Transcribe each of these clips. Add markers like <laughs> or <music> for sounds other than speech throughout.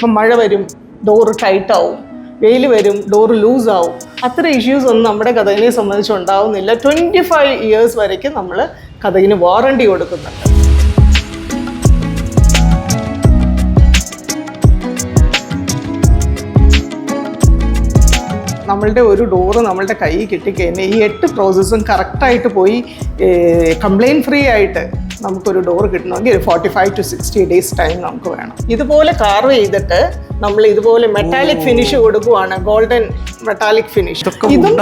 ഇപ്പം മഴ വരും ഡോറ് ടൈറ്റ് ആവും വെയിൽ വരും ഡോറ് ലൂസ് ആവും. അത്ര ഇഷ്യൂസ് ഒന്നും നമ്മുടെ കഥകിനെ സംബന്ധിച്ച് ഉണ്ടാവുന്നില്ല. ട്വന്റി ഫൈവ് ഇയേഴ്സ് വരയ്ക്കും നമ്മൾ കഥകിന് വാറണ്ടി കൊടുക്കുന്നുണ്ട്. നമ്മളുടെ ഒരു ഡോറ് നമ്മളുടെ കൈ കിട്ടിക്കഴിഞ്ഞാൽ ഈ എട്ട് പ്രോസസ്സും കറക്റ്റായിട്ട് പോയി കംപ്ലയിന്റ് ഫ്രീ ആയിട്ട് നമുക്കൊരു ഡോർ കിട്ടണമെങ്കിൽ ഒരു forty five to sixty days time നമുക്ക് വേണം. ഇതുപോലെ കാർവ് ചെയ്തിട്ട് നമ്മൾ ഇതുപോലെ മെറ്റാലിക് ഫിനിഷ് കൊടുക്കുവാണ്. ഗോൾഡൻ മെറ്റാലിക് ഫിനിഷ് ഇതും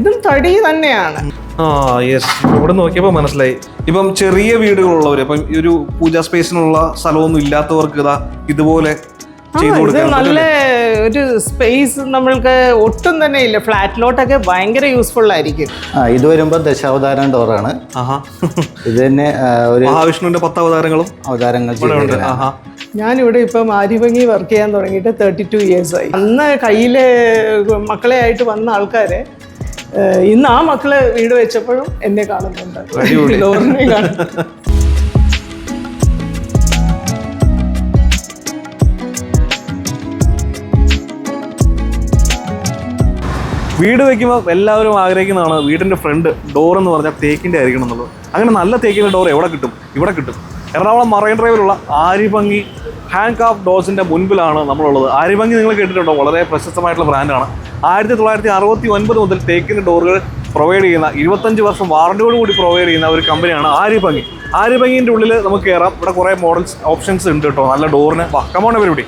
ഇതും തടി തന്നെയാണ്. ആ യെസ് ഇവിടെ നോക്കിയപ്പോൾ മനസ്സിലായി. ഇപ്പം ചെറിയ വീടുകളുള്ളവർ ഇപ്പം ഈ ഒരു പൂജാ സ്പേസിനുള്ള സ്ഥലമൊന്നും ഇല്ലാത്തവർക്ക് ഇതാ ഇതുപോലെ നല്ല ഒരു സ്പേസ് നമ്മൾക്ക് ഒട്ടും തന്നെ ഇല്ല. ഫ്ലാറ്റിലോട്ടൊക്കെ ഭയങ്കര യൂസ്ഫുൾ ആയിരിക്കും. ആ ഇത് വരുമ്പോൾ ദശാവതാരം ഡോറാണ് ആഹാ. ഇത് തന്നെ ഒരു മഹാവിഷ്ണുവിന്റെ പത്ത് അവതാരങ്ങളും അവതാരങ്ങൾ ഞാനിവിടെ ഇപ്പം ആര്യഭംഗി വർക്ക് ചെയ്യാൻ തുടങ്ങിയിട്ട് തേർട്ടി ടു ഇയേഴ്സ് ആയി. അന്ന് കയ്യിലെ മക്കളെ ആയിട്ട് വന്ന ആൾക്കാരെ ഇന്ന് ആ മക്കളെ വീട് വെച്ചപ്പോഴും എന്നെ കാണുന്നുണ്ട്. ഡോറിനെ കാണുന്നുണ്ട് വീട് വെക്കുമ്പോൾ എല്ലാവരും ആഗ്രഹിക്കുന്നതാണ് വീടിന്റെ ഫ്രണ്ട് ഡോർ എന്ന് പറഞ്ഞാൽ തേക്കിന്റെ ആയിരിക്കണം എന്നുള്ളത്. അങ്ങനെ നല്ല തേക്കിന്റെ ഡോർ എവിടെ കിട്ടും? ഇവിടെ കിട്ടും. എറണാകുളം മറൈൻ ഡ്രൈവിലുള്ള ആരിഭംഗി ഹാൻഡ് കാഫ് ഡോസിന്റെ മുൻപിലാണ് നമ്മളുള്ളത്. ആരിഭംഗി നിങ്ങൾ കേട്ടിട്ടുണ്ടോ? വളരെ പ്രശസ്തമായിട്ടുള്ള ബ്രാൻഡാണ് ആയിരത്തി തൊള്ളായിരത്തി അറുപത്തി ഒൻപത് മുതൽ തേക്കിന്റെ ഡോറുകൾ പ്രൊവൈഡ് ചെയ്യുന്ന ഇരുപത്തഞ്ച് വർഷം വാറണ്ടിയോട് കൂടി പ്രൊവൈഡ് ചെയ്യുന്ന ഒരു കമ്പനിയാണ് ആര്യഭംഗി. ആര്യഭംഗിന്റെ ഉള്ളിൽ നമുക്ക് കയറാം ഇവിടെ കുറേ മോഡൽസ് ഓപ്ഷൻസ് ഉണ്ട് കേട്ടോ. നല്ല ഡോറിന് കമോൺ പരിപാടി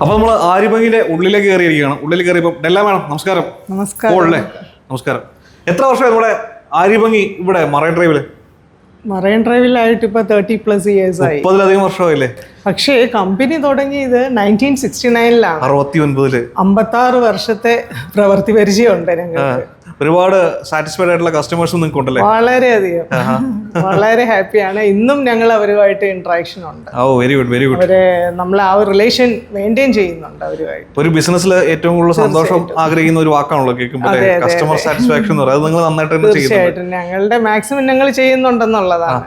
അപ്പൊ നമ്മൾ ആര്യഭംഗിന്റെ ഉള്ളിലേക്ക് കയറിയിരിക്കുകയാണ്. ഉള്ളിൽ കയറിയപ്പോൾ ഡെല്ലാം വേണം നമസ്കാരം. നമസ്കാരം. നമസ്കാരം. എത്ര വർഷമായി നമ്മുടെ ആര്യഭംഗി ഇവിടെ മറൈൻ ഡ്രൈവിൽ? മറൈൻ ഡ്രൈവിലായിട്ട് ഇപ്പൊ തേർട്ടി പ്ലസ് ഇയേഴ്സ് ആയി. മുപ്പതിലധികം വർഷമായില്ലേ? പക്ഷേ കമ്പനി തുടങ്ങിയത് നയന്റീൻ സിക്സ്റ്റി നയനിലാണ് അറുപത്തി ഒൻപതിൽ അമ്പത്താറ് വർഷത്തെ പ്രവൃത്തി പരിചയമുണ്ട് ഞങ്ങൾക്ക്. ഒരുപാട് സാറ്റിസ്ഫൈഡ് ആയിട്ടുള്ള കസ്റ്റമേഴ്സും നിങ്ങൾക്ക് ഉണ്ടല്ലേ വളരെയധികം. വളരെ ഹാപ്പിയാണ് ഇന്നും ഞങ്ങൾ അവരുമായിട്ട് ഇന്ററാക്ഷൻ ഉണ്ട്. Oh very good very good നമ്മൾ ആ ഒരു റിലേഷൻ മെയിന്റെയിൻ ചെയ്യുന്നുണ്ട് അവരുമായിട്ട്. ഒരു ബിസിനസ്സിൽ ഏറ്റവും കൂടുതൽ സന്തോഷം ആഗ്രഹിക്കുന്ന ഒരു വാക്കാണല്ലോ കേൾക്കുമ്പോൾ കസ്റ്റമർ സാറ്റിസ്ഫാക്ഷൻ എന്ന് പറയുന്നത് നിങ്ങൾ നന്നായിട്ട് തന്നെ തീർച്ചയായിട്ടും. ഞങ്ങളുടെ മാക്സിമം ഞങ്ങൾ ചെയ്യുന്നുണ്ടെന്നുള്ളതാണ്.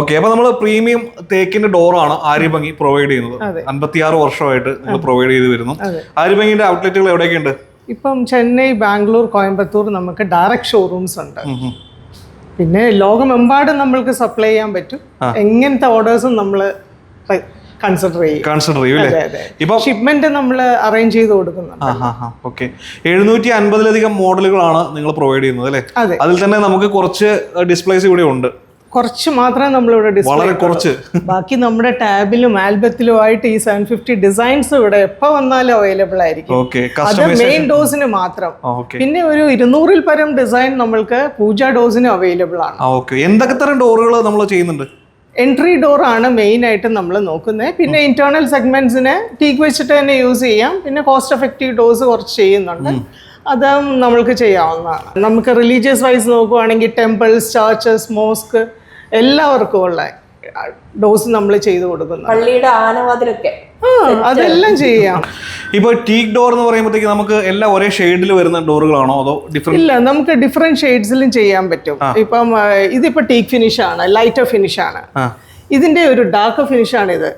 ഓക്കെ അപ്പൊ നമ്മൾ പ്രീമിയം തേക്കിന്റെ ഡോറാണ് ആര്യഭംഗി പ്രൊവൈഡ് ചെയ്യുന്നത്. അൻപത്തിയാറ് വർഷമായിട്ട് നിങ്ങൾ പ്രൊവൈഡ് ചെയ്ത് വരുന്നു. ആര്യഭംഗിന്റെ ഔട്ട്ലെറ്റുകൾ എവിടെയൊക്കെ ഉണ്ട് ഇപ്പം ചെന്നൈ ബാംഗ്ലൂർ കോയമ്പത്തൂർ നമുക്ക് ഡയറക്റ്റ് ഷോറൂംസ് ഉണ്ട്. പിന്നെ ലോകമെമ്പാടും നമ്മൾക്ക് സപ്ലൈ ചെയ്യാൻ പറ്റും. എങ്ങനത്തെ ഓർഡേഴ്സും നമ്മൾ കൺസിഡർ ചെയ്യും. കൺസിഡർ ചെയ്യും അല്ലേ? ഇപ്പൊ ഷിപ്മെന്റ് നമ്മൾ അറേഞ്ച് ചെയ്ത് കൊടുക്കുന്നുണ്ട്. ഓക്കെ എഴുന്നൂറ്റി അൻപതിലധികം മോഡലുകളാണ് നിങ്ങൾ പ്രൊവൈഡ് ചെയ്യുന്നത് അല്ലേ? അതിൽ തന്നെ നമുക്ക് കുറച്ച് ഡിസ്പ്ലേസ് ഇവിടെ ഉണ്ട്. കുറച്ച് മാത്രമേ നമ്മളിവിടെ ഡിസ്പ്ലേ കുറച്ച്. ബാക്കി നമ്മുടെ ടാബിലും ആൽബത്തിലും ആയിട്ട് ഈ സെവൻ ഫിഫ്റ്റി ഡിസൈൻസ് ഇവിടെ എപ്പോ വന്നാലും അവൈലബിൾ ആയിരിക്കും. അത് മെയിൻ ഡോസിന് മാത്രം. പിന്നെ ഒരു ഇരുന്നൂറിൽ പരം ഡിസൈൻ നമ്മൾക്ക് പൂജ ഡോസിന് അവൈലബിൾ ആണ്. എന്തൊക്കെ തരം ഡോറുകൾ നമ്മൾ ചെയ്യുന്നുണ്ട്? എൻട്രി ഡോർ ആണ് മെയിൻ ആയിട്ട് നമ്മൾ നോക്കുന്നത് പിന്നെ ഇന്റേണൽ സെഗ്മെന്റ്സിന് ടീക്ക് വെച്ചിട്ട് തന്നെ യൂസ് ചെയ്യാം. പിന്നെ കോസ്റ്റ് എഫക്റ്റീവ് ഡോസ് കുറച്ച് ചെയ്യുന്നുണ്ട്. അതും നമ്മൾക്ക് ചെയ്യാവുന്നതാണ്. നമുക്ക് റിലീജിയസ് വൈസ് നോക്കുവാണെങ്കിൽ ടെമ്പിൾസ് ചർച്ചസ് മോസ്ക് എല്ലാവർക്കും ഉള്ള ഡോസ് നമ്മൾ ചെയ്തു കൊടുക്കുന്നു. പള്ളിയുടെ ആനവാതിലൊക്കെ. അതെല്ലാം ചെയ്യാം. ഇപ്പൊ ടീക്ക് ഡോർ എന്ന് പറയുമ്പോഴത്തേക്ക് നമുക്ക് എല്ലാം ഒരേ ഷെയ്ഡിൽ വരുന്ന ഡോറുകളാണോ അതോ ഡിഫറെന്റ് ഇല്ല നമുക്ക് ഡിഫറെന്റ് ഷെയ്ഡ്സിലും ചെയ്യാൻ പറ്റും. ഇപ്പം ഇതിപ്പോ ടീക്ക് ഫിനിഷ് ആണ് ലൈറ്റർ ഫിനിഷ് ആണ്. ആ. ഇതിന്റെ ഒരു ഡാർക്ക് ഫിനിഷ് ആണ് ഇത്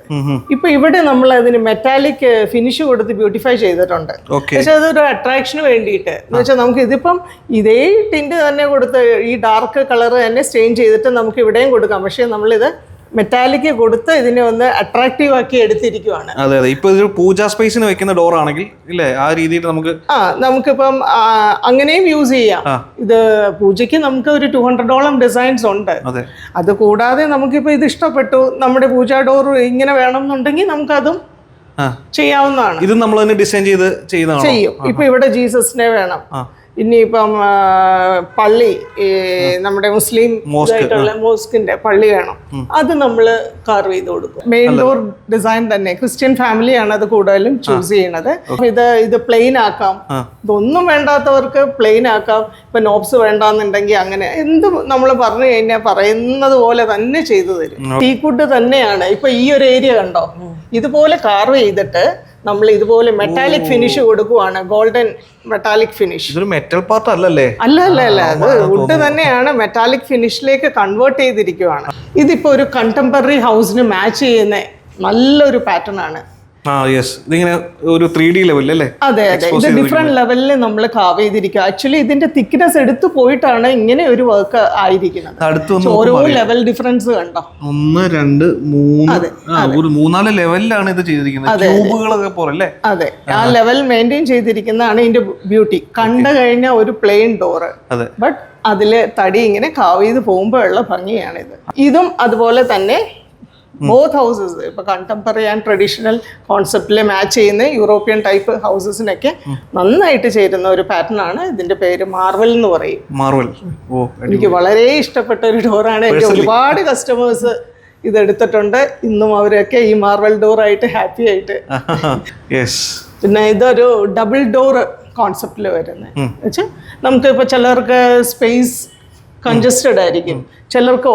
ഇപ്പൊ ഇവിടെ നമ്മൾ അതിന് മെറ്റാലിക് ഫിനിഷ് കൊടുത്ത് ബ്യൂട്ടിഫൈ ചെയ്തിട്ടുണ്ട്. പക്ഷെ അതൊരു അട്രാക്ഷന് വേണ്ടിയിട്ട്. എന്ന് വെച്ചാൽ നമുക്ക് ഇതിപ്പം ഇതേ ടിന്റ് തന്നെ കൊടുത്ത് ഈ ഡാർക്ക് കളർ തന്നെ സ്റ്റെയിൻ ചെയ്തിട്ട് നമുക്ക് ഇവിടെയും കൊടുക്കാം. പക്ഷെ നമ്മളിത് മെറ്റാലിക് കൊടുത്ത് ഇതിനെ ഒന്ന് അട്രാക്റ്റീവ് ആക്കി എടുത്തിരിക്കുവാണ്. അതെ അതെ. ഇപ്പൊ ഇതൊരു പൂജാ സ്പേസിന് വെക്കുന്ന ഡോർ ആണെങ്കിൽ ഇല്ലേ? ആ രീതിയിൽ നമുക്ക് ആ നമുക്കിപ്പം അങ്ങനെയും യൂസ് ചെയ്യാം. ഇത് പൂജയ്ക്ക് നമുക്ക് ഒരു ടു ഹൺഡ്രഡോളം ഡിസൈൻസ് ഉണ്ട്. അതെ. കൂടാതെ നമുക്കിപ്പോൾ ഇത് ഇഷ്ടപ്പെട്ടു. നമ്മുടെ പൂജാ ഡോർ ഇങ്ങനെ വേണം എന്നുണ്ടെങ്കിൽ നമുക്കതും ചെയ്യാവുന്നതാണ്. ഇത് നമ്മൾ തന്നെ ഡിസൈൻ ചെയ്ത് ചെയ്യുന്നതാണോ? ചെയ്യും. ഇപ്പൊ ഇവിടെ ജീസസിനെ വേണം. ഇനിയിപ്പം പള്ളി നമ്മുടെ മുസ്ലിം ആയിട്ടുള്ള ഇതായിട്ടുള്ള മോസ്കിന്റെ പള്ളി വേണം. അത് നമ്മൾ കാർവ് ചെയ്ത് കൊടുക്കും. മെയിൻ ഡോർ ഡിസൈൻ തന്നെ. ക്രിസ്ത്യൻ ഫാമിലിയാണ് അത് കൂടുതലും ചൂസ് ചെയ്യണത്. ഇത് ഇത് പ്ലെയിൻ ആക്കാം. ഇതൊന്നും വേണ്ടാത്തവർക്ക് പ്ലെയിൻ ആക്കാം. ഇപ്പൊ നോബ്സ് വേണ്ടാന്നുണ്ടെങ്കിൽ അങ്ങനെ എന്ത് നമ്മൾ പറഞ്ഞു കഴിഞ്ഞാൽ പറയുന്നത് പോലെ തന്നെ ചെയ്തു തരും. ടീക്കുഡ് തന്നെയാണ്. ഇപ്പൊ ഈ ഒരു ഏരിയ കണ്ടോ? ഇതുപോലെ കാർവ് ചെയ്തിട്ട് നമ്മൾ ഇതുപോലെ മെറ്റാലിക് ഫിനിഷ് കൊടുക്കുവാണ്. ഗോൾഡൻ മെറ്റാലിക് ഫിനിഷ് ഇതൊരു മെറ്റൽ പാർട്ട് അല്ലല്ലേ? അല്ല അല്ല അല്ല. അത് വുഡ് തന്നെയാണ് മെറ്റാലിക് ഫിനിഷിലേക്ക് കൺവേർട്ട് ചെയ്തിരിക്കുവാണ്. ഇതിപ്പോ ഒരു കണ്ടംപററി ഹൗസിന് മാച്ച് ചെയ്യുന്ന നല്ലൊരു പാറ്റേൺ ആണ്. ആ യെസ് ഇതിങ്ങനെ ഒരു ത്രീ ഡി ലെവലിൽ അല്ലേ? അതെ അതെ. ഇത് ഡിഫറെന്റ് ലെവലിൽ നമ്മൾ കാവ് ചെയ്തിരിക്കുക. ആക്ച്വലി ഇതിന്റെ തിക്നെസ് എടുത്തു പോയിട്ടാണ് ഇങ്ങനെ ഒരു വർക്ക് ആയിരിക്കുന്നത്. ഓരോ ലെവൽ ഡിഫറൻസ് കണ്ടോ? ഒന്ന് രണ്ട് മൂന്ന്. ഒരു മൂന്നാൽ ലെവലിലാണ് ഇത് ചെയ്തിരിക്കുന്നത്. ക്യൂബുകളൊക്കെ പോലെ അല്ലേ അതെ. ആ. ലെവൽ മെയിന്റെയിൻ ചെയ്തിരിക്കുന്നതാണ് ഇതിന്റെ ബ്യൂട്ടി കണ്ടു കഴിഞ്ഞ ഒരു പ്ലെയിൻ ഡോറ് അതെ. ബട്ട് അതിൽ തടി ഇങ്ങനെ കാവ് ചെയ്ത് പോകുമ്പോഴുള്ള ഭംഗിയാണിത്. ഇതും അതുപോലെ തന്നെ ബോത്ത് ഹൗസസ് ഇപ്പൊ കണ്ടംപററി ആൻഡ് ട്രഡീഷണൽ കോൺസെപ്റ്റിൽ മാച്ച് ചെയ്യുന്ന യൂറോപ്യൻ ടൈപ്പ് ഹൗസസിനൊക്കെ നന്നായിട്ട് ചേരുന്ന ഒരു പാറ്റേൺ ആണ്. ഇതിന്റെ പേര് മാർവൽ എന്ന് പറയും. മാർവൽ എനിക്ക് വളരെ ഇഷ്ടപ്പെട്ട ഒരു ഡോറാണ് എനിക്ക് ഒരുപാട് കസ്റ്റമേഴ്സ് ഇതെടുത്തിട്ടുണ്ട്. ഇന്നും അവരൊക്കെ ഈ മാർവൽ ഡോറായിട്ട് ഹാപ്പി ആയിട്ട്. <laughs> പിന്നെ ഇതൊരു ഡബിൾ ഡോർ കോൺസെപ്റ്റിൽ വരുന്നത്. വെച്ചാൽ നമുക്ക് ഇപ്പോൾ ചിലർക്ക് സ്പേസ് കൺജസ്റ്റഡ് ആയിരിക്കും. ചിലർക്ക്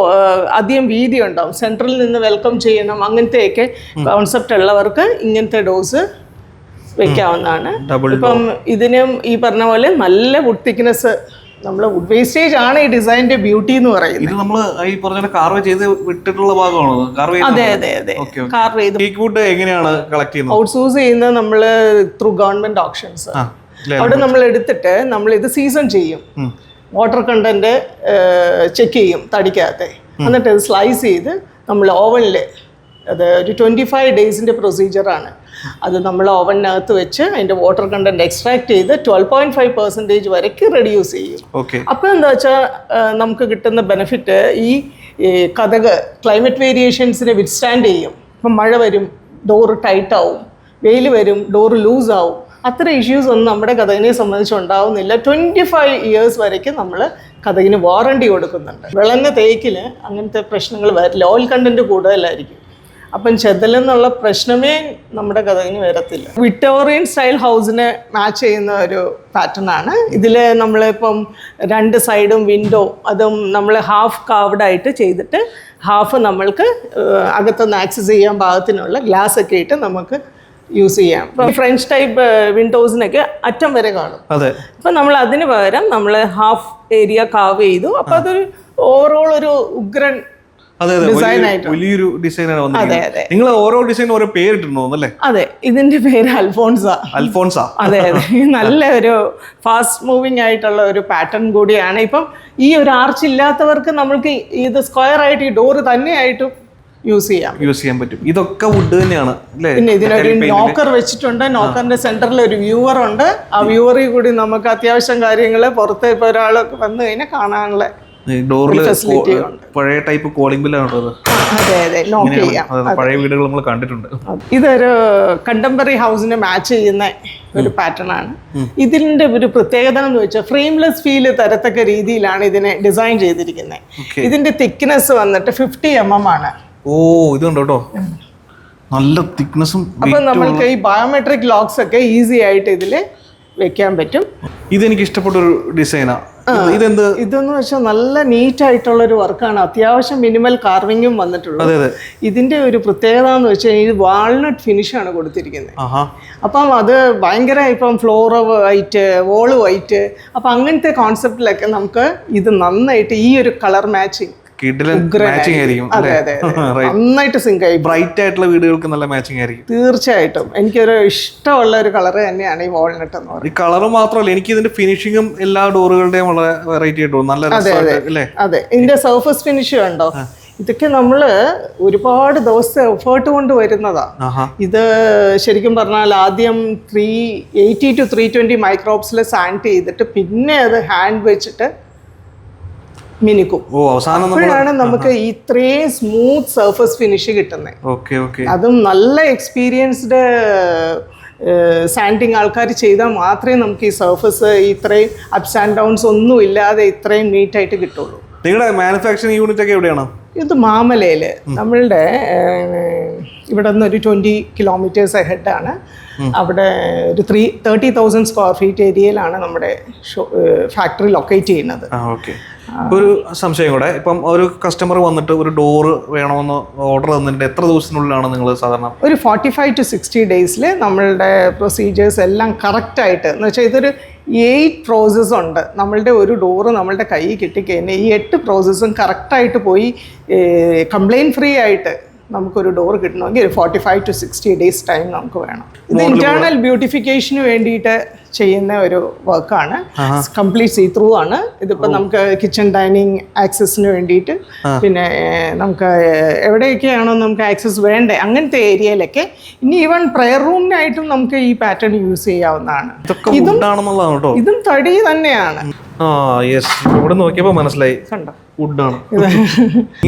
അധികം വീതി ഉണ്ടാവും. സെൻട്രലിൽ നിന്ന് വെൽക്കം ചെയ്യണം അങ്ങനത്തെയൊക്കെ കോൺസെപ്റ്റ് ഉള്ളവർക്ക് ഇങ്ങനത്തെ ഡോസ് വെക്കാവുന്നതാണ്. ഇപ്പം ഇതിനും ഈ പറഞ്ഞ പോലെ നല്ല വുഡ് തിക്നെസ് നമ്മൾ വുഡ് വേസ്റ്റേജ് ആണ് ഈ ഡിസൈനിന്റെ ബ്യൂട്ടി എന്ന് പറയുന്നത്. ഇത് നമ്മൾ ഈ പറഞ്ഞ കാർവ് ചെയ്ത് വിട്ടിട്ടുള്ള ഭാഗമാണോ കാർവ് അതെ അതെ അതെ. കാർവ് ചെയ്ത്. കേക്ക് വുഡ് എങ്ങനെയാണ് കളക്ട് ചെയ്യുന്നത്? ഔട്ട്സോഴ്സ് ചെയ്യുന്നത് നമ്മൾ ത്രൂ ഗവൺമെന്റ് ഓപ്ഷൻസ് അവിടെ നമ്മൾ എടുത്തിട്ട് നമ്മൾ ഇത് സീസൺ ചെയ്യും. വാട്ടർ കണ്ടന്റ് ചെക്ക് ചെയ്യും തടിക്കകത്തെ. എന്നിട്ട് അത് സ്ലൈസ് ചെയ്ത് നമ്മൾ ഓവനിൽ അത് ഒരു ട്വന്റി ഫൈവ് ഡേയ്സിന്റെ പ്രൊസീജിയറാണ്. അത് നമ്മൾ ഓവനകത്ത് വെച്ച് അതിന്റെ വാട്ടർ കണ്ടന്റ് എക്സ്ട്രാക്ട് ചെയ്ത് ട്വൽവ് പോയിന്റ് ഫൈവ് പെർസെന്റേജ് വരയ്ക്ക് റെഡ്യൂസ് ചെയ്യും. ഓക്കെ. അപ്പോൾ എന്താ വെച്ചാൽ നമുക്ക് കിട്ടുന്ന ബെനിഫിറ്റ് ഈ ഈ കഥക് ക്ലൈമറ്റ് വേരിയേഷൻസിനെ വിത്ത്സ്റ്റാൻഡ് ചെയ്യും. ഇപ്പം മഴ വരും ഡോറ് ടൈറ്റ് ആവും വെയിൽ വരും ഡോറ് ലൂസ് ആവും അത്ര ഇഷ്യൂസ് ഒന്നും നമ്മുടെ കഥകിനെ സംബന്ധിച്ച് ഉണ്ടാവുന്നില്ല. ട്വന്റി ഫൈവ് ഇയേഴ്സ് വരയ്ക്ക് നമ്മൾ കഥകിന് വാറണ്ടി കൊടുക്കുന്നുണ്ട്. വിളഞ്ഞ തേക്കിൽ അങ്ങനത്തെ പ്രശ്നങ്ങൾ വരില്ല. ഓയിൽ കണ്ടന്റ് കൂടുതലായിരിക്കും. അപ്പം ചെതലെന്നുള്ള പ്രശ്നമേ നമ്മുടെ കഥകിന് വരത്തില്ല. വിക്ടോറിയൻ സ്റ്റൈൽ ഹൗസിനെ മാച്ച് ചെയ്യുന്ന ഒരു പാറ്റേൺ ആണ്. ഇതിൽ നമ്മളിപ്പം രണ്ട് സൈഡും വിൻഡോ അതും നമ്മൾ ഹാഫ് കാവ്ഡ് ആയിട്ട് ചെയ്തിട്ട് ഹാഫ് നമ്മൾക്ക് അകത്തുനിന്ന് ആക്സസ് ചെയ്യാൻ പാകത്തിനുള്ള ഗ്ലാസ് ഒക്കെ ഇട്ട് നമുക്ക് യൂസ് ചെയ്യാം. ഫ്രഞ്ച് ടൈപ്പ് വിൻഡോസിനൊക്കെ അറ്റം വരെ കാണും. അതെ. അപ്പം നമ്മൾ അതിന് പകരം നമ്മൾ ഹാഫ് ഏരിയ കാവ് ചെയ്തു. അപ്പം അതൊരു ഓവറോൾ ഒരു ഉഗ്രൻ വലിയൊരു-. ഡിസൈനാണ് വന്നിരിക്കുന്നത്. നിങ്ങൾ ഓരോ ഡിസൈൻ ഓരോ പേരിട്ടുണ്ടോ അല്ലേ അതെ ഇതിന്റെ പേര് അൽഫോൺസ. അൽഫോൺസ. അതെ അതെ. <laughs> നല്ല ഒരു ഫാസ്റ്റ് മൂവിങ് ആയിട്ടുള്ള ഒരു പാറ്റേൺ കൂടിയാണ്. ഇപ്പം ഈ ഒരു ആർച്ച് ഇല്ലാത്തവർക്ക് നമ്മൾക്ക് ഇത് സ്ക്വയർ ആയിട്ട് ഈ ഡോറ് തന്നെയായിട്ടും യൂസ് ചെയ്യാം. യൂസ് ചെയ്യാൻ പറ്റും. ഇതൊക്കെ വുഡ് തന്നെയാണ് പിന്നെ ഇതിനൊരു നോക്കർ വെച്ചിട്ടുണ്ട്. നോക്കറിന്റെ സെന്ററിൽ ഒരു വ്യൂവർ ഉണ്ട്. ആ വ്യൂവറിൽ കൂടി നമുക്ക് അത്യാവശ്യം കാര്യങ്ങൾ പുറത്ത് ഇപ്പോൾ ഒരാൾ വന്നു കഴിഞ്ഞാൽ കാണാനുള്ള ഡോറിൽ പഴയ ടൈപ്പ് കോളിംഗ് ബില്ലാണ് അതെ. അതെ നോക്ക് ചെയ്യാം. അതെ, പഴയ വീടുകൾ നമ്മൾ കണ്ടിട്ടുണ്ട്. ഇതൊരു കണ്ടംപററി ഹൗസിന് മാച്ച് ചെയ്യുന്ന ഒരു പാറ്റേൺ ആണ്. ഇതിന്റെ ഒരു പ്രത്യേകത എന്ന് വെച്ചാൽ ഫ്രെയിംലെസ് ഫീൽ തരത്തക്ക രീതിയിലാണ് ഇതിനെ ഡിസൈൻ ചെയ്തിരിക്കുന്നത് ഇതിന്റെ തിക്നെസ് വന്നിട്ട് ഫിഫ്റ്റി എം എം ആണ്. ഓ ഇത് കേട്ടോ നല്ല തിക്നെസ്സും അപ്പൊ നമ്മൾക്ക് ഈ ബയോമെട്രിക് ലോക്സ് ഒക്കെ ഈസി ആയിട്ട് ഇതിൽ വെക്കാൻ പറ്റും. ഇതെനിക്ക് ഇഷ്ടപ്പെട്ട ഒരു ഡിസൈനാ ഇതെന്ത്? ഇതെന്ന് വെച്ചാൽ നല്ല നീറ്റ് ആയിട്ടുള്ള ഒരു വർക്കാണ് അത്യാവശ്യം മിനിമൽ കാർവിങ്ങും വന്നിട്ടുള്ളത് ഇതിന്റെ ഒരു പ്രത്യേകത എന്ന് വെച്ചാൽ ഇത് വാൾനട്ട് ഫിനിഷാണ് കൊടുത്തിരിക്കുന്നത് അപ്പം അത് ഭയങ്കര ഇപ്പം ഫ്ലോർ വൈറ്റ് വോൾ വൈറ്റ് അപ്പം അങ്ങനത്തെ കോൺസെപ്റ്റിലൊക്കെ നമുക്ക് ഇത് നന്നായിട്ട് ഈ ഒരു കളർ മാച്ചിങ് കിഡിലൻ മാച്ചിങ് ആയിരിക്കും അതെ അതെ അതെ. <laughs> നന്നായിട്ട് സിങ്ക് ആയി. ബ്രൈറ്റ് ആയിട്ടുള്ള വീടുകൾക്ക് നല്ല മാച്ചിങ് ആയിരിക്കും. തീർച്ചയായിട്ടും. എനിക്കൊരു ഇഷ്ടമുള്ള ഒരു കളർ തന്നെയാണ് ഈ വാൾനട്ട് എന്ന് പറയുന്നത്. ഈ കളർ മാത്രമല്ല എനിക്ക് ഇതിന്റെ ഫിനിഷിങ്ങും എല്ലാ ഡോറുകളുടെയും വളരെ വെറൈറ്റി ആയിട്ട് നല്ല അല്ലേ? അതെ. ഇതിന്റെ സർഫസ് ഫിനിഷ് ഉണ്ടോ ഇതൊക്കെ നമ്മൾ ഒരുപാട് ദിവസത്തെ എഫേർട്ട് കൊണ്ട് വരുന്നതാ. ഇത് ശരിക്കും പറഞ്ഞാൽ ആദ്യം three eighty two three twenty മൈക്രോബ്സിൽ sand ചെയ്തിട്ട് പിന്നെ അത് ഹാൻഡ് വെച്ചിട്ട് മിനുക്കും. അപ്പോഴാണ് നമുക്ക് ഇത്രയും സ്മൂത്ത് സർഫസ് ഫിനിഷ് കിട്ടുന്നത് ഓക്കെ ഓക്കെ. അതും നല്ല എക്സ്പീരിയൻസ്ഡ് സാൻഡിങ് ആൾക്കാർ ചെയ്താൽ മാത്രമേ നമുക്ക് ഈ സർഫസ് ഇത്രയും അപ്സ് ആൻഡ് ഡൗൺസ് ഒന്നും ഇല്ലാതെ ഇത്രയും നീറ്റായിട്ട് കിട്ടുള്ളൂ. നിങ്ങളുടെ മാനുഫാക്ചറിങ് യൂണിറ്റ് ഒക്കെ എവിടെയാണ്? ഇത് മാമലയിൽ നമ്മളുടെ ഇവിടെ നിന്ന് ഒരു ട്വന്റി കിലോമീറ്റേഴ്സ് ഹെഡാണ് അവിടെ ഒരു three thirty thousand square feet ഏരിയയിലാണ് നമ്മുടെ ഫാക്ടറി ലൊക്കേറ്റ് ചെയ്യുന്നത്. ഒരു സംശയം കൂടെ. ഇപ്പം ഒരു കസ്റ്റമർ വന്നിട്ട് ഒരു ഡോറ് വേണമെന്ന് ഓർഡർ തന്നിട്ട് എത്ര ദിവസത്തിനുള്ളിലാണ് നിങ്ങൾ സാധാരണ ഒരു ഫോർട്ടി ഫൈവ് ടു സിക്സ്റ്റി ഡേയ്സിൽ നമ്മളുടെ പ്രൊസീജിയേഴ്സ് എല്ലാം കറക്റ്റായിട്ട് എന്ന് വെച്ചാൽ ഇതൊരു എയ്റ്റ് പ്രോസസ്സ് ഉണ്ട്. നമ്മളുടെ ഒരു ഡോറ് നമ്മളുടെ കൈ കിട്ടിക്കഴിഞ്ഞാൽ ഈ എട്ട് പ്രോസസ്സും കറക്റ്റായിട്ട് പോയി കംപ്ലയിന്റ് ഫ്രീ ആയിട്ട് നമുക്കൊരു ഡോർ കിട്ടണമെങ്കിൽ ഒരു forty five to sixty days time നമുക്ക് വേണം. ഇത് ഇന്റേണൽ ബ്യൂട്ടിഫിക്കേഷന് വേണ്ടിയിട്ട് ചെയ്യുന്ന ഒരു വർക്കാണ് കംപ്ലീറ്റ് സീ ത്രൂ ആണ്. ഇതിപ്പോൾ നമുക്ക് കിച്ചൺ ഡൈനിങ് ആക്സസിന് വേണ്ടിയിട്ട് പിന്നെ നമുക്ക് എവിടെയൊക്കെയാണോ നമുക്ക് ആക്സസ് വേണ്ടേ അങ്ങനത്തെ ഏരിയയിലൊക്കെ ഇനി ഈവൻ പ്രയർ റൂമിനായിട്ടും നമുക്ക് ഈ പാറ്റേൺ യൂസ് ചെയ്യാവുന്നതാണ്. ഇതും ഇതും തടി തന്നെയാണ്. ആ യെസ് ഇവിടെ നോക്കിയപ്പോൾ മനസ്സിലായി. കണ്ടോ? വുഡാണ്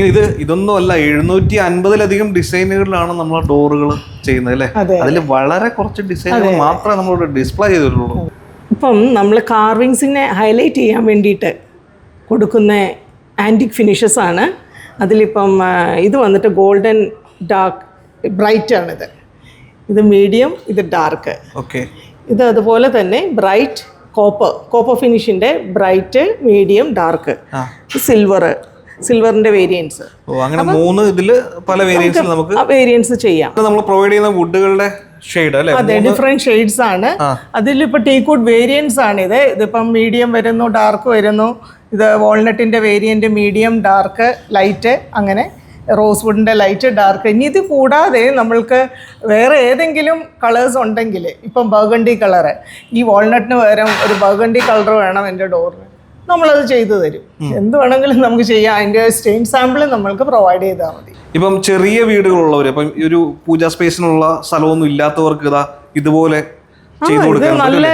ഇത് ഇതൊന്നും അല്ല എഴുന്നൂറ്റി അൻപതിലധികം ഡിസൈനുകളിലാണ് നമ്മൾ ഡോറുകൾ ചെയ്യുന്നത് അല്ലേ? അതെ. അതിൽ വളരെ കുറച്ച് ഡിസൈനുകൾ മാത്രമേ നമ്മൾ ഡിസ്പ്ലേ ചെയ്തിട്ടുള്ളൂ. ഇപ്പം നമ്മൾ കാർവിങ്സിനെ ഹൈലൈറ്റ് ചെയ്യാൻ വേണ്ടിയിട്ട് കൊടുക്കുന്ന ആന്റിക് ഫിനിഷസ് ആണ്. അതിലിപ്പം ഇത് വന്നിട്ട് ഗോൾഡൻ ഡാർക്ക് ബ്രൈറ്റ് ആണിത്. ഇത് മീഡിയം ഇത് ഡാർക്ക് ഓക്കെ ഇത് അതുപോലെ തന്നെ ബ്രൈറ്റ് കോപ്പർ കോപ്പർ ഫിനിഷിന്റെ ബ്രൈറ്റ് മീഡിയം ഡാർക്ക്. സിൽവർ സിൽവറിന്റെ വേരിയൻസ് ഓ അങ്ങനെ മൂന്ന് ഇതിൽ പല വേരിയൻസിൽ നമുക്ക് വേരിയൻസ് ചെയ്യാം. നമ്മൾ പ്രൊവൈഡ് ചെയ്യുന്ന വുഡുകളുടെ ഷെയ്ഡ് അല്ലേ? അതെ ഡിഫറെന്റ് ഷെയ്ഡ്സ് ആണ്. അതിലിപ്പോൾ ടീക്കൂട്ട് വേരിയൻസ് ആണ് ഇത്. ഇതിപ്പം മീഡിയം വരുന്നു ഡാർക്ക് വരുന്നു. ഇത് വാൾനട്ടിന്റെ വേരിയന്റ് മീഡിയം ഡാർക്ക് ലൈറ്റ് അങ്ങനെ റോസ് വുഡിന്റെ ലൈറ്റ് ഡാർക്ക്. ഇനി ഇത് കൂടാതെ നമ്മൾക്ക് വേറെ ഏതെങ്കിലും കളേഴ്സ് ഉണ്ടെങ്കിൽ ഇപ്പം ബർഗണ്ടി കളറ് ഈ വാൾനട്ടിന് പകരം ഒരു ബർഗണ്ടി കളർ വേണം എന്റെ ഡോറിന്. നമ്മളത് ചെയ്തു തരും. എന്ത് വേണമെങ്കിലും നമുക്ക് ചെയ്യാം. അതിന്റെ സ്റ്റെയിൻ സാമ്പിൾ നമ്മൾക്ക് പ്രൊവൈഡ് ചെയ്താൽ മതി. ഇപ്പം ചെറിയ വീടുകളുള്ളവർ ഇപ്പം ഒരു പൂജാ സ്പേസിനുള്ള സ്ഥലമൊന്നും ഇല്ലാത്തവർക്ക് ഇതാ ഇതുപോലെ നല്ല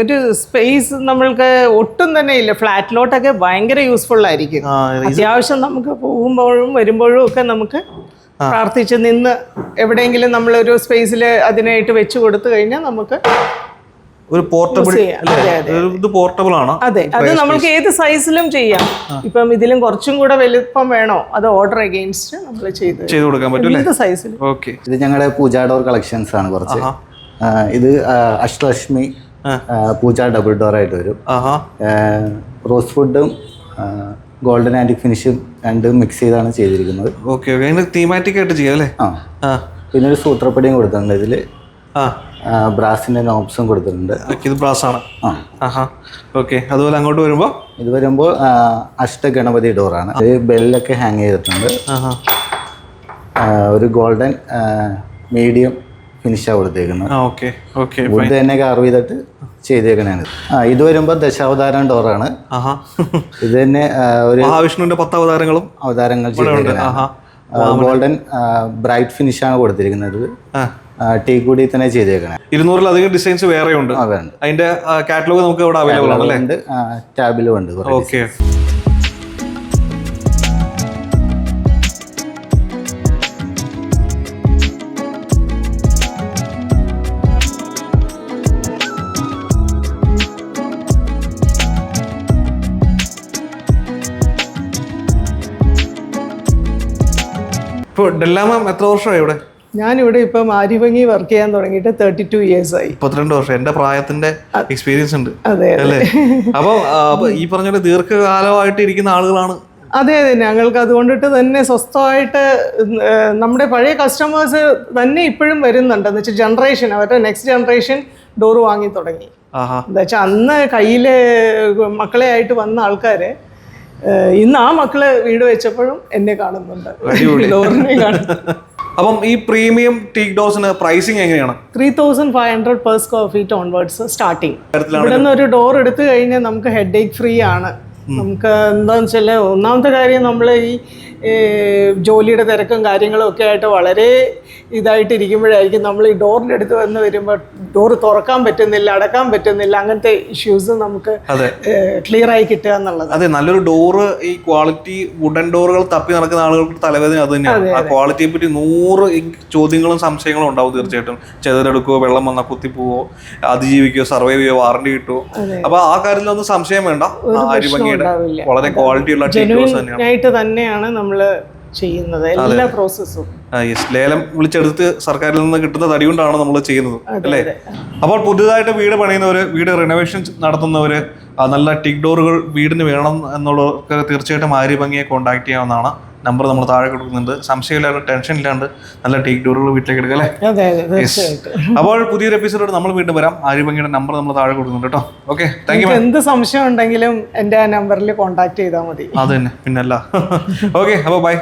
ഒരു സ്പേസ് നമ്മൾക്ക് ഒട്ടും തന്നെ ഇല്ല. ഫ്ലാറ്റിലോട്ടൊക്കെ ഭയങ്കര യൂസ്ഫുൾ ആയിരിക്കും. അത്യാവശ്യം നമുക്ക് പോകുമ്പോഴും വരുമ്പോഴും ഒക്കെ നമുക്ക് പ്രാർത്ഥിച്ച് നിന്ന് എവിടെയെങ്കിലും നമ്മളൊരു സ്പേസിൽ അതിനായിട്ട് വെച്ച് കൊടുത്തു കഴിഞ്ഞാൽ നമുക്ക് ഒരു പോർട്ടബിൾ. ഇത് പോർട്ടബിൾ ആണ്. അതെ. അത് നമുക്ക് ഏത് സൈസിലും ചെയ്യാം. ഇപ്പം ഇതിലും കുറച്ചും കൂടെ വലുപ്പം വേണോ? അത് ഓർഡർ അഗെയിൻസ്റ്റ് നമ്മൾ ചെയ്ത് ചെയ്തു കൊടുക്കാൻ പറ്റും അല്ലേ? ഏത് സൈസിലും ഓക്കെ ഇത് ഞങ്ങളുടെ പൂജാ ഡോർ കളക്ഷൻസ് ആണ് കുറച്ച്. ഇത് അഷ്ടലക്ഷ്മി പൂജ ഡബിൾ ഡോർ ആയിട്ട് വരും. റോസ് ഫുഡും ഗോൾഡൻ ആന്റിക് ഫിനിഷും രണ്ടും മിക്സ് ചെയ്താണ് ചെയ്തിരിക്കുന്നത്. ഓക്കെ ഓക്കെ തീമാറ്റിക് ആയിട്ട് ചെയ്യാം അല്ലേ? ആ. പിന്നെ ഒരു സൂത്രപ്പടിയും കൊടുത്തിട്ടുണ്ട് ഇതിൽ ആ. ബ്രാസിന്റെ നോബ്സും കൊടുത്തിട്ടുണ്ട്. ഇത് ബ്രാസ് ആണ്. ഓക്കെ അതുപോലെ അങ്ങോട്ട് വരുമ്പോൾ ഇത് വരുമ്പോൾ അഷ്ട അഷ്ടഗണപതി ഡോറാണ് ഇത് ബെല്ലൊക്കെ ഹാങ് ചെയ്തിട്ടുണ്ട്. ഒരു ഗോൾഡൻ മീഡിയം ഫിനിഷാണ് കൊടുത്തേക്കുന്നത്. ഓക്കെ ഓക്കെ വുഡ് തന്നെ കാർവ് ചെയ്തിട്ട് ചെയ്തേക്കണാണ്. ആ ഇത് വരുമ്പോൾ ദശാവതാരം ഡോറാണ് ഇത് തന്നെ ഒരു മഹാവിഷ്ണുവിന്റെ പത്ത് അവതാരങ്ങളും അവതാരങ്ങൾ ഗോൾഡൻ ബ്രൈറ്റ് ഫിനിഷ് ആണ് കൊടുത്തിരിക്കുന്നത്. ടീ കൂടി തന്നെ ചെയ്തേക്കണേ. ഇരുന്നൂറിലധികം ഡിസൈൻസ് വേറെ ഉണ്ട്. അതിന്റെ കാറ്റലോഗ് നമുക്ക് ഇവിടെ അവൈലബിൾ ആണ് ഉണ്ട് ടാബിലും ഉണ്ട് ഓക്കെ ഇപ്പോൾ ഡെല്ലാമ എത്ര വർഷമായി ഇവിടെ? ഞാനിവിടെ ഇപ്പം ആര്യഭംഗി വർക്ക് ചെയ്യാൻ തുടങ്ങിയിട്ട് തേർട്ടി ടു ഇയേഴ്സ് ആയി. മുപ്പത്തിരണ്ട് വർഷം. എന്റെ പ്രായത്തിന്റെ എക്സ്പീരിയൻസ് ഉണ്ട്. അതെ അല്ലേ? അപ്പൊ അപ്പൊ ഈ പറഞ്ഞ ദീർഘകാലമായിട്ട് ഇരിക്കുന്ന ആളുകളാണ്. അതെ അതെ. ഞങ്ങൾക്ക് അതുകൊണ്ടിട്ട് തന്നെ സ്വസ്ഥമായിട്ട് നമ്മുടെ പഴയ കസ്റ്റമേഴ്സ് തന്നെ ഇപ്പോഴും വരുന്നുണ്ട്. എന്ന് വെച്ചാൽ ജനറേഷൻ അവരുടെ നെക്സ്റ്റ് ജനറേഷൻ ഡോറ് വാങ്ങി തുടങ്ങി. എന്താ വെച്ചാൽ അന്ന് കയ്യിൽ മക്കളെ ആയിട്ട് വന്ന ആൾക്കാർ ഇന്ന് ആ മക്കൾ വീട് വെച്ചപ്പോഴും എന്നെ കാണുന്നുണ്ട്. അപ്പം ഈ പ്രീമിയം ടീക് ഡോസിന് പ്രൈസിങ് എങ്ങനെയാണ്? Three thousand five hundred per square feet onwards starting ഇവിടെ നിന്ന് ഒരു ഡോർ എടുത്തു കഴിഞ്ഞാൽ നമുക്ക് ഹെഡ് ഏക്ക് ഫ്രീ ആണ് നമുക്ക് എന്താണെന്ന് വെച്ചാൽ ഒന്നാമത്തെ കാര്യം നമ്മൾ ഈ ജോലിയുടെ തിരക്കും കാര്യങ്ങളും ഒക്കെ ആയിട്ട് വളരെ ഇതായിട്ടിരിക്കുമ്പോഴായിരിക്കും നമ്മൾ ഈ ഡോറിന്റെ അടുത്ത് വന്ന് വരുമ്പോൾ ഡോറ് തുറക്കാൻ പറ്റുന്നില്ല അടക്കാൻ പറ്റുന്നില്ല അങ്ങനത്തെ ഇഷ്യൂസ് നമുക്ക് ക്ലിയർ ആയി കിട്ടുക എന്നുള്ളത്. അതെ നല്ലൊരു ഡോറ് ഈ ക്വാളിറ്റി വുഡൻ ഡോറുകൾ തപ്പി നടക്കുന്ന ആളുകൾക്ക് തലവേദന അത് തന്നെയാണ്. ആ ക്വാളിറ്റിയെ പറ്റി നൂറ് ചോദ്യങ്ങളും സംശയങ്ങളും ഉണ്ടാവും തീർച്ചയായിട്ടും. ചെതലെടുക്കുവോ വെള്ളം വന്നാൽ കുത്തിപ്പോവോ അതിജീവിക്കുകയോ സർവൈവ് ചെയ്യുകയോ വാറണ്ടി കിട്ടുമോ അപ്പൊ ആ കാര്യത്തിലൊന്നും സംശയം വേണ്ട. ഉണ്ടാവില്ല. വളരെ ക്വാളിറ്റി ഉള്ള ടീക്ക് ഡോസ് ജെനുവിൻ തന്നെയാണ്. ആയിട്ട് തന്നെയാണ് നമ്മൾ ചെയ്യുന്നത്. എല്ലാ പ്രോസസ്സും യെസ് ലേലം വിളിച്ചെടുത്ത് സർക്കാരിൽ നിന്ന് കിട്ടുന്ന തടി കൊണ്ടാണ് നമ്മൾ ചെയ്യുന്നത് അല്ലേ? അപ്പോൾ പുതിയതായിട്ട് വീട് പണിയുന്നവര് വീട് റിനോവേഷൻ നടത്തുന്നവര് നല്ല ടിക് ഡോറുകൾ വീടിന് വേണം എന്നുള്ളവർക്ക് തീർച്ചയായിട്ടും ആര്യ ഭംഗിയെ കോൺടാക്ട് ചെയ്യാവുന്നതാണ്. നമ്പർ നമ്മൾ താഴെ കൊടുക്കുന്നുണ്ട്. സംശയമില്ലാണ്ട് ടെൻഷൻ ഇല്ലാണ്ട് നല്ല ടേക്ക് ഡോറുകൾ വീട്ടിലേക്ക് എടുക്കാം അല്ലേ? അപ്പോൾ പുതിയൊരു എപ്പിസോഡ് നമ്മൾ വീണ്ടും വരാം. ആര്യഭംഗിയുടെ നമ്പർ നമ്മൾ താഴെ കൊടുക്കുന്നുണ്ട് കേട്ടോ. ഓക്കെ താങ്ക് യു എന്ത് സംശയം ഉണ്ടെങ്കിലും എന്റെ നമ്പറിൽ കോൺടാക്ട് ചെയ്താൽ മതി. അത് തന്നെ പിന്നല്ല. <laughs> ഓക്കെ അപ്പോൾ ബൈ